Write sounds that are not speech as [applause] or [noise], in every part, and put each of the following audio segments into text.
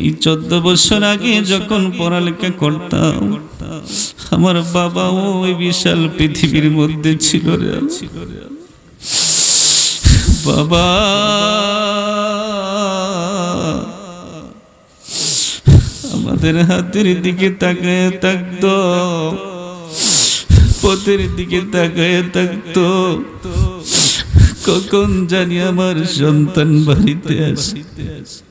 এই চোদ্দ বছর আগে যখন পড়ালেখা করতাম, আমার বাবা ওই বিশাল পৃথিবীর মধ্যে ছিল রে বাবা, আমাদের হাতের দিকে তাকায় থাকতো, পথের দিকে তাকায় থাকতো। কখন জানি আমার সন্তান বাড়িতে আসিতে আসে।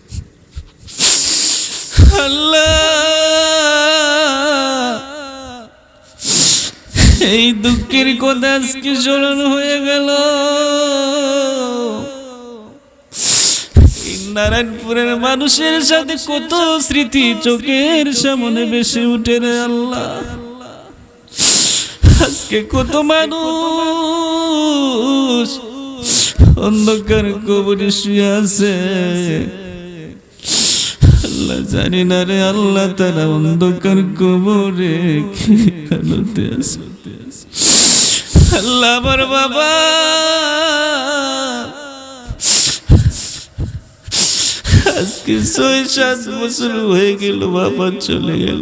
এই দুঃখের কথা আজকে স্মরণ হয়ে গেল। নারায়ণপুরের মানুষের সাথে কত স্মৃতি চোখের সামনে বেশি উঠে রে আল্লাহ। আজকে কত মানুষ অন্ধকার কবরে শুয়ে আছে। আল্লাহ জানি না রে আল্লাহ তারা অন্ধকার কবরে হালতে আছে। আল্লাহ আমার বাবা। আজকে ছয়, সাত বছর হয়ে গেল, বাবা চলে গেল।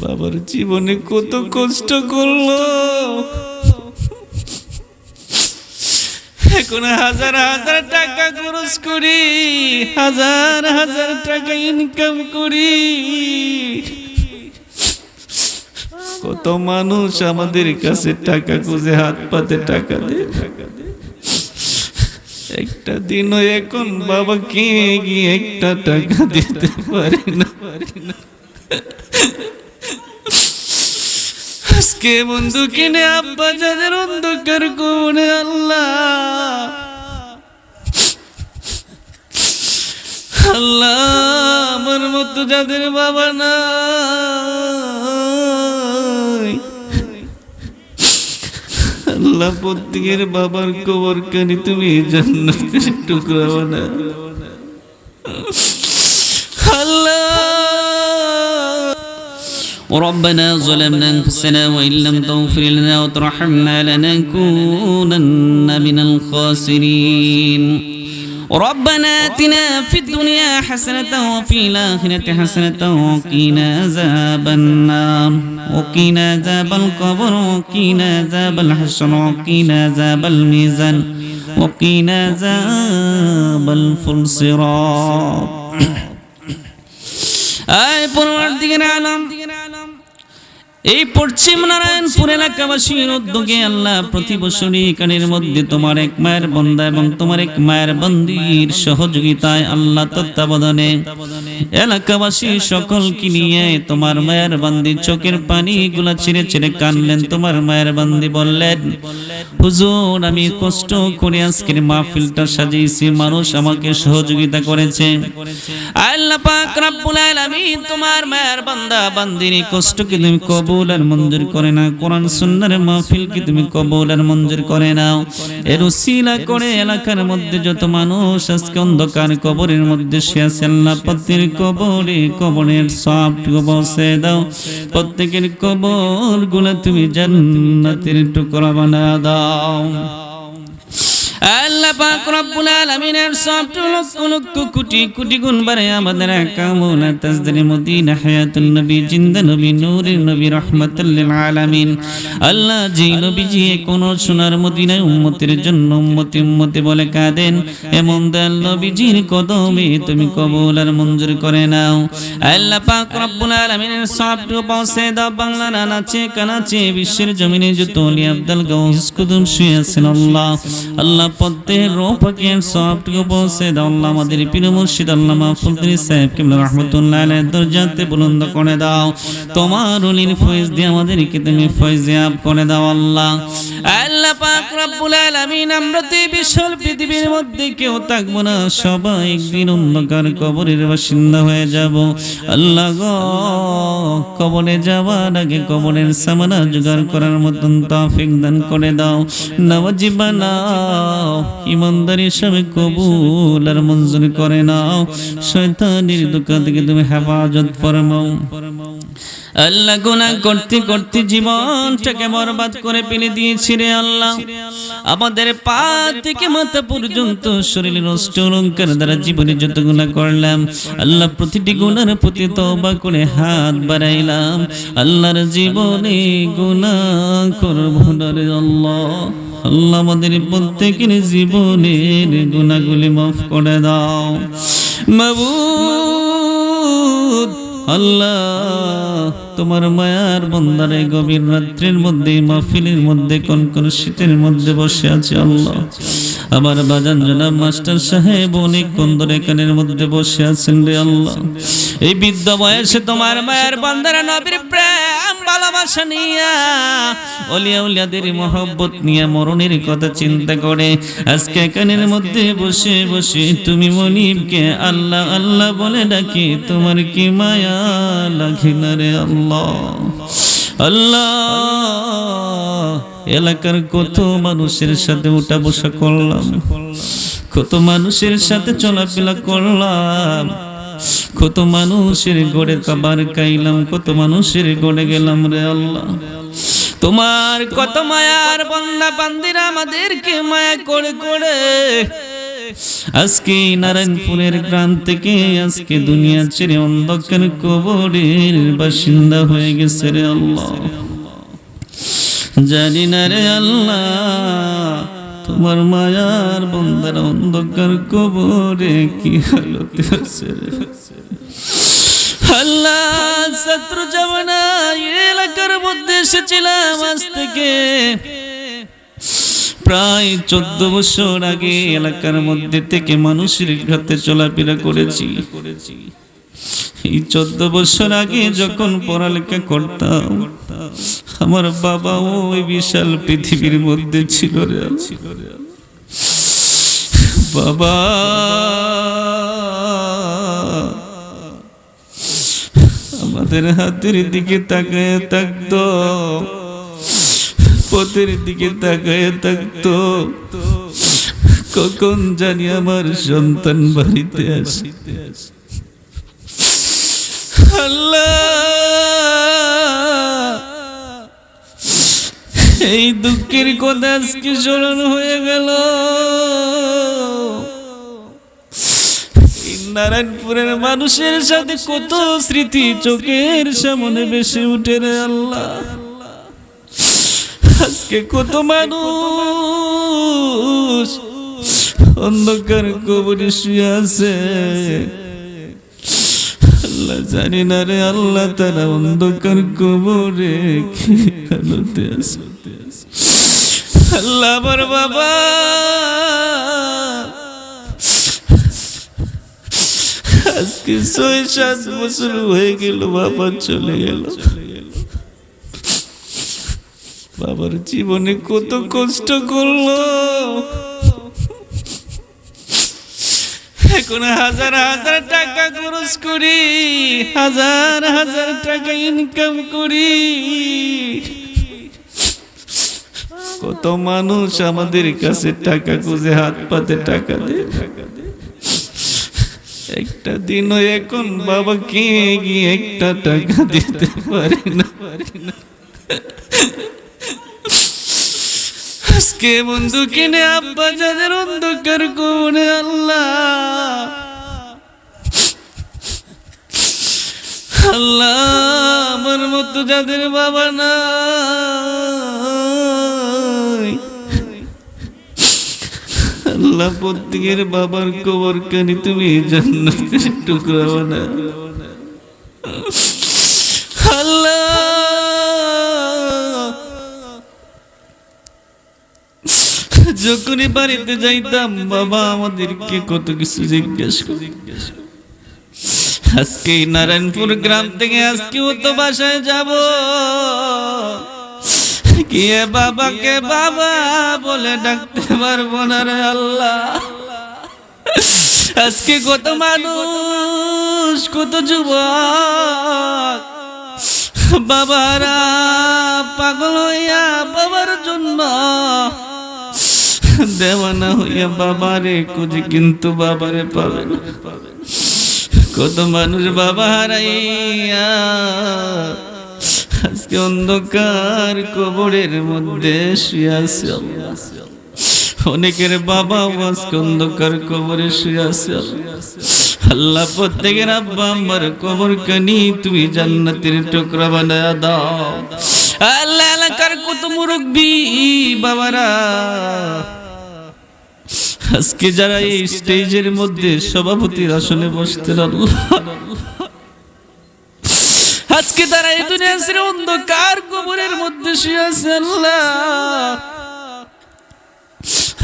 বাবার জীবনে কত কষ্ট করল। এখন হাজার হাজার টাকা খরচ করি, হাজার হাজার টাকা ইনকাম করি। কত মানুষ আমাদের কাছে টাকা খুঁজে, হাত পাতে টাকা দেয়। একটা দিনও এখন বাবা কে গিয়ে একটা টাকা দিতে পারি না পারি না। আজকে বন্ধু কিনে আব্বা যাদের অন্ধকার কোণে আল্লাহ। আল্লাহ, আমার মতো যাদের বাবা না আল্লাহ, প্রত্যেকের বাবার কবর কানি তুমি জান্নাতের টুকরা বানা ربنا ظلمنا أنفسنا وإن لم تغفر لنا وترحمنا لنكونن من الخاسرين. ربنا آتنا في الدنيا حسنة وفي الآخرة حسنة وقنا عذاب النار. وقنا عذاب القبر وقنا عذاب الحشر وقنا عذاب الميزان وقنا عذاب الفرصرات [coughs] أي پروردگار العالم এই পশ্চিম নারায়ণপুর এলাকাবাসীর উদ্যোগে আল্লাহ প্রতি বছরই এখানের মধ্যে তোমার এক মায়ের বন্দা এবং তোমার এক মায়ের বন্দির সহযোগিতায় আল্লাহ তত্ত্বাবধানে এলাকাবাসী সকলকে নিয়ে তোমার মায়ের বান্দি চোখের পানি গুলা ছিঁড়ে ছিঁড়ে কানলেন। তোমার মায়ের বান্দি বললেন, হুজুর, আমি কষ্ট করে আজকের মাহফিলটা সাজিয়েছি। মানুষ আমাকে সহযোগিতা করেছে। আল্লাহ পাক আলামিন তোমার মায়ের বান্দা বান্দির কষ্টকে তুমি কবুল আর মঞ্জুর করে না কোরআন মাহফিল কি তুমি কবুল আর মঞ্জুর করে নাও? এর উসিলা করে এলাকার মধ্যে যত মানুষ আজকে অন্ধকার কবরের মধ্যে শুয়ে আছে, আল্লাহ প্রত্যেকের কবরে, কবরের সব বসে দাও। প্রত্যেকের কবরগুলা তুমি জান্নাতের টুকরা বানা দাও। আল্লাহ পাক রব্বুল আলামিনের গুণ বারে আমাদের মদিনা নবী, জিন্দা নবী, নূরের নবী, রাহমাতুল লিল আলামিন। আল্লাহ কোন সোনার মদিনায় উম্মতের জন্য উম্মতি উম্মতি বলে কাঁদেন, এমন দয়াল কদমে তুমি কবুল আর মঞ্জুর করে নাও। আল্লাহ পাক রব্বুল আলামিনের সব পৌঁছে দাও, বাংলা নাচে কানাচে বিশ্বের জমিনে আব্দুল গাউস কুদুম শুয়ে আছেন আল্লাহ। আল্লাহ পদ্মের রোপাকের সবটুকু আমাদের পীর মুর্শিদ, আল্লাহ মাহফুদ্দিন সাহেব দাও। তোমার আল্লাহ। আল্লাহ পাক বিশাল পৃথিবীর মধ্যে কেউ থাকব না, সবাই একদিন অন্ধকার কবরের বাসিন্দা হয়ে যাব। আল্লাহ গো কবরে যাওয়ার আগে কবরের সামানা জোগাড় করার মতন তাফিক দান করে দাও। বানাও, ইমানদারি সবে কবুল আর মঞ্জুর করে নাও। শয়তানির দোকান থেকে তুমি হেফাজত ফরমাও। আল্লাহ গুনাহ করতে করতে জীবনটাকে বরবাদ করে ফেলে দিয়েছি রে আল্লাহ। আমাদের পা থেকে মাথা পর্যন্ত শরীরের অষ্ট অলঙ্কার দ্বারা জীবনে যত গুণা করলাম, আল্লাহ প্রতিটি গুণার প্রতি তওবা করে হাত বাড়াইলাম। আল্লাহর জীবনে গুণা করব রে আল্লাহ। আল্লাহ আমাদের প্রত্যেকের জীবনের গুণাগুলি মাফ করে দাও। মাবুদ আল্লাহ, তোমার মায়ার বন্দারে গভীর রাত্রির মধ্যে, মাহফিলের মধ্যে কোন কোন শীতের মধ্যে বসে আছে, আল্লাহ। আমার বাজান জনাব মাস্টার সাহেব অনেক কন্দর কানের মধ্যে বসে আছেন রে আল্লাহ। এই বৃদ্ধ বয়সে তোমার মায়ের বন্দারা নবীর প্রেম, ভালোবাসা নিয়া অলিয়া উলিয়াদের মহব্বত নিয়ে মরণের কথা চিন্তা করে। আজকে কানের মধ্যে বসে বসে তুমি মনিবকে আল্লাহ আল্লাহ বলে ডাকি, তোমার কি মায়া লাগে না রে আল্লাহ? আল্লাহ এলাকার কত মানুষের সাথে উঠা বসা করলাম, কত মানুষের সাথে চলাফেরা করলাম, কত মানুষের গড়ে খাবার খাইলাম, কত মানুষের গড়ে গেলাম রে আল্লাহ। তোমার কত মায়ার বন্দা বান্দিরা আমাদেরকে মায়া করে করে আজকে নারায়ণপুরের গ্রাম থেকে আজকে দুনিয়া ছেড়ে অন্ধকার কবরের বাসিন্দা হয়ে গেছে রে আল্লাহ। জানি না রে আল্লাহ, তোমার মায়ার বন্দার অন্ধকার কবরে কি হালতে আছে আল্লাহ, শত্রু জমানা এলাকার মধ্যে এসেছিলাম আজ থেকে। প্রায় চোদ্দ বছর আগে এলাকার মধ্যে থেকে মানুষের ঘাতে চলাফেরা করেছি করেছি। এই চোদ্দ বছর আগে যখন পড়ালেখা করতাম, আমার বাবা ওই বিশাল পৃথিবীর মধ্যে ছিল বাবা, আমাদের হাতের দিকে তাকায় থাকতো, পথের দিকে তাকায় থাকতো। কখন জানি আমার সন্তান বাড়িতে আসিতে আসে। এই দুঃখের কথা আজকে স্মরণ হয়ে গেল। নারায়ণপুরের মানুষের সাথে কত স্মৃতি চোখের সামনে বেশি উঠে রে আল্লাহ। আজকে কত মানুষ অন্ধকার কবরে শুয়ে আছে। আল্লাহ জানি না রে, আল্লাহ তারা অন্ধকার কবরে হালতে আছে? আল্লাহ আমার বাবা। আজকে ছয়, সাত বছর হয়ে গেল, বাবা চলে গেল। বাবার জীবনে কত কষ্ট করল। এখন হাজার হাজার টাকা খরচ করি, হাজার হাজার টাকা ইনকাম করি। কত মানুষ আমাদের কাছে টাকা খুঁজে, হাত পাতে টাকা দেয়। একটা দিনও এখন বাবা কে গিয়ে একটা টাকা দিতে পারে না। আজকে বন্ধু কিনে আব্বা যাদের অন্ধকার কোনে আল্লাহ। আল্লাহ, আমার মতো যাদের বাবা না আল্লাহ, প্রত্যেকের বাবার কবর কানি তুমি জান্নাতের টুকরা বানা যখনই বাড়িতে যাইতাম, বাবা আমাদেরকে কত কিছু জিজ্ঞেস করে আজকে নারায়ণপুর গ্রাম থেকে আজকেও তো বাসায় যাব। গিয়ে বাবাকে বাবা বলে ডাকতে পারব না রে আল্লাহ। আজকে কত মানুষ, কত যুবক। বাবারা পাগল হইয়া বাবার জন্য দেওয়ানা হইয়া বাবারে খুঁজে কিন্তু বাবারে পাবে না কত মানুষ বাবা হারাইয়া, আজকে অন্ধকার কবরের মধ্যে শুয়ে। অনেকের বাবা আজকে অন্ধকার কবরে শুয়ে। আল্লাহ প্রত্যেকের আব্বা আমার কবর কানি তুমি জান্নাতের টুকরা বানায় দাও আল্লাহ, এলাকার কত মুরব্বী বাবারা আজকে যারা এই স্টেজের মধ্যে সভাপতির আসনে বসতেন, আল্লাহ। আজকে তারা এই দুনিয়া অন্ধকার কবরের মধ্যে শুয়ে আল্লাহ।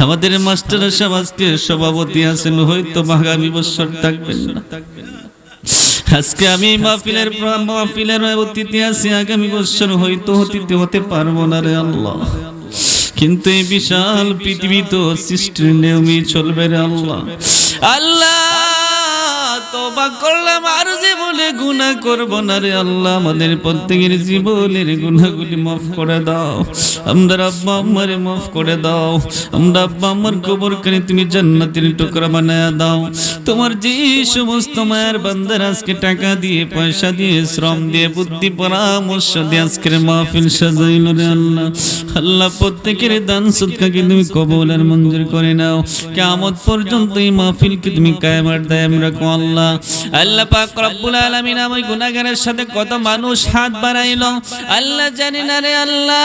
আমাদের মাস্টার সাহেব আজকে সভাপতি আছেন, হয়তো আগামী বছর থাকবেন না। আজকে আমি মাহফিলের মাহফিলের অতিথি আছি, আগামী বছর হয়তো অতিথি হতে পারব না রে আল্লাহ। কিন্তু এই বিশাল পৃথিবী তো সৃষ্টির নিয়মই চলবে রে আল্লাহ। আল্লাহ তোবা করলাম আর জীবনে গুনাহ করব না রে আল্লাহ। আমাদের প্রত্যেকের জীবনের গুনাহগুলি মাফ করে দাও। আমরা আব্বা আম্মারে মাফ করে দাও। আমরা আব্বা আম্মার কবর করে তুমি জান্নাতের টুকরা বানায় দাও। তোমার যে সমস্ত মায়ের বান্দার আজকে টাকা দিয়ে, পয়সা দিয়ে, শ্রম দিয়ে, বুদ্ধি, পরামর্শ দিয়ে আজকের মাহফিল সাজাইল রে আল্লাহ। আল্লাহ, প্রত্যেকের দান সদকাকে তুমি কবল আর মঞ্জুর করে নাও। কিয়ামত পর্যন্ত এই মাহফিলকে তুমি কায়েমার দায়াম রাখো আল্লাহ। আল্লাহ পাক রব্বুল আলামিন আমি গুনাহগারের সাথে কত মানুষ হাত বাড়াইলো। আল্লাহ জানি না রে আল্লাহ।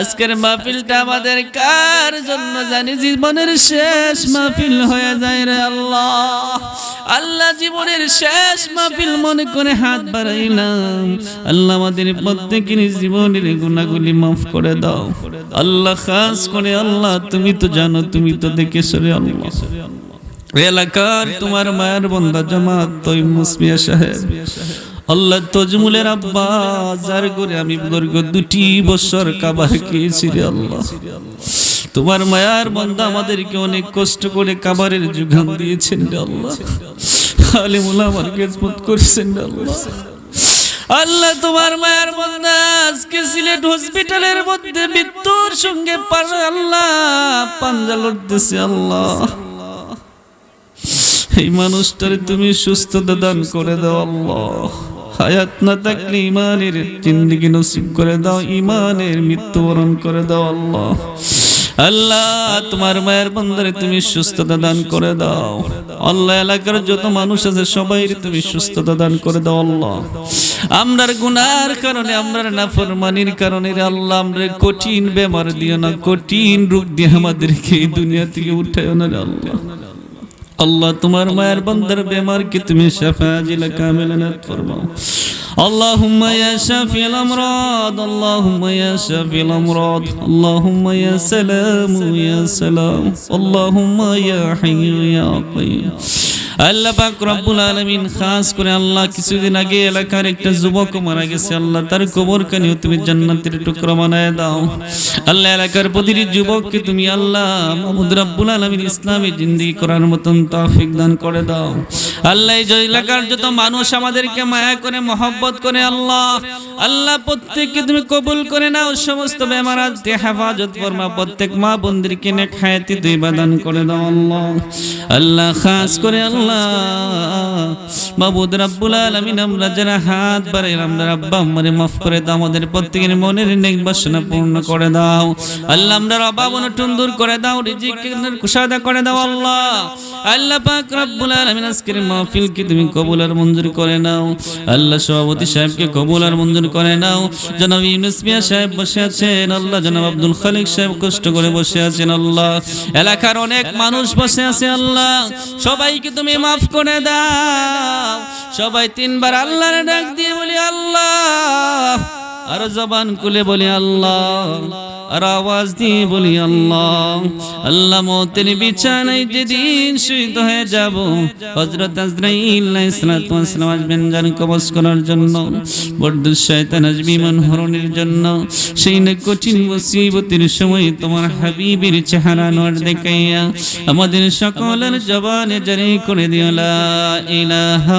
আজকের মাহফিলটা আমাদের কার জন্য জানি জীবনের শেষ মাহফিল হয়ে যায় রে আল্লাহ। আল্লাহ জীবনের শেষ মাহফিল মনে করে হাত বাড়াইলাম। আল্লাহ আমাদের প্রত্যেকের জীবনের গুণাগুলি মাফ করে দাও। আল্লাহ খাস করে আল্লাহ, তুমি তো জানো, তুমি তো দেখে সরে আল্লাহ। এলাকার তোমার মায়ের বন্দা জামাত তৈ মুসমিয়া সাহেব। আল্লাহ তজমুলের আব্বা, যার করে আমি বর্গ দুটি বছর কাবার খেয়েছি রে আল্লাহ। তোমার মায়ার বন্দা আমাদেরকে অনেক কষ্ট করে কাবারের যোগান দিয়েছেন রে আল্লাহ। আলিমুল্লাহ আমার খেজমত করেছেন রে আল্লাহ। আল্লাহ তোমার মায়ের বন্দা, আজকে সিলেট হসপিটালের মধ্যে মৃত্যুর সঙ্গে আল্লাহ পাঞ্জা লড়তেছে আল্লাহ। এই মানুষটারে তুমি সুস্থতা দান করে দাও আল্লাহ। হায়াত না থাকলে ইমানের জিন্দিগি নসিব করে দাও, ইমানের মৃত্যুবরণ করে দাও আল্লাহ। আল্লাহ, তোমার মায়ের বন্দারে তুমি সুস্থতা দান করে দাও। আল্লাহ, এলাকার যত মানুষ আছে সবাই তুমি সুস্থতা দান করে দাও আল্লাহ। আমরার গুনার কারণে, আমরার নাফরমানির কারণে আল্লাহ আমরা কঠিন বেমার দিও না, কঠিন রোগ দিয়ে আমাদেরকে এই দুনিয়া থেকে উঠায় না আল্লাহ। আল্লাহ তোমার মায়ের বন্দার বেমারকে তুমি শাফা জিলা কামিলানাত ফরমাও اللهم يا شافي الأمراض اللهم يا شافي الأمراض اللهم يا سلام يا سلام اللهم يا حي يا قيوم আল্লাহ পাক রব্বুল আলামিন খাস করে আল্লাহ কিছুদিন আগে এলাকার একটা যুবক মারা গেছে। আল্লাহ তার কবর কানিও তুমি জান্নাতের টুকরা বানায় দাও। আল্লাহ এলাকার প্রতিটি যুবককে তুমি আল্লাহ মাহমুদ রব্বুল আলামিন ইসলামী জিন্দেগি করার মতন তৌফিক দান করে দাও। আল্লাহ এই এলাকার যত মানুষ আমাদেরকে মায়া করে, মহব্বত করে, আল্লাহ আল্লাহ প্রত্যেককে তুমি কবুল করে নাও। সমস্ত বেমার আজকে হেফাজত ফরমা, প্রত্যেক মা বন্দিরকে নেক হায়াতি দুই বাদান করে দাও আল্লাহ। আল্লাহ খাস করে আল্লাহ মাবুদ রাব্বুল আলামিন, আমরা যারা হাত করে দাও, আমাদের প্রত্যেকের মনের নেক বাসনা পূর্ণ করে দাও। আল্লাহ, আমরা অভাব অনটন দূর করে দাও কুশাদা করে দাও, আল্লাহ। আল্লাহ পাক রব্বুল আলামিন আজকের মাহফিলকে তুমি কবুল আর মঞ্জুর করে নাও। আল্লাহ সভাপতি সাহেবকে কবুল আর মঞ্জুর করে নাও। জনাব ইউনুস মিয়া সাহেব বসে আছেন, আল্লাহ জনাব আব্দুল খালিক সাহেব কষ্ট করে বসে আছেন, আল্লাহ। এলাকার অনেক মানুষ বসে আছে, আল্লাহ। সবাইকে তুমি মাফ করে দাও। সবাই তিনবার আল্লাহর ডাক দিয়ে বলি, আল্লাহ। আর জবান খুলে বলি আল্লাহ, আর আওয়াজ দিয়ে বলি আল্লাহ আল্লাহ মতের বিছানায় যেদিন শহীদ হয়ে যাব, হযরত আজরাইল আলাইহিস সালাতু আসবেন জান কবজ করার জন্য হরণের জন্য। সেই না কঠিন মুসিবতের সময় তোমার হাবিবের চেহারা নর দেখাইয়া আমাদের সকলের জবানে জারি করে দিও, লা ইলাহা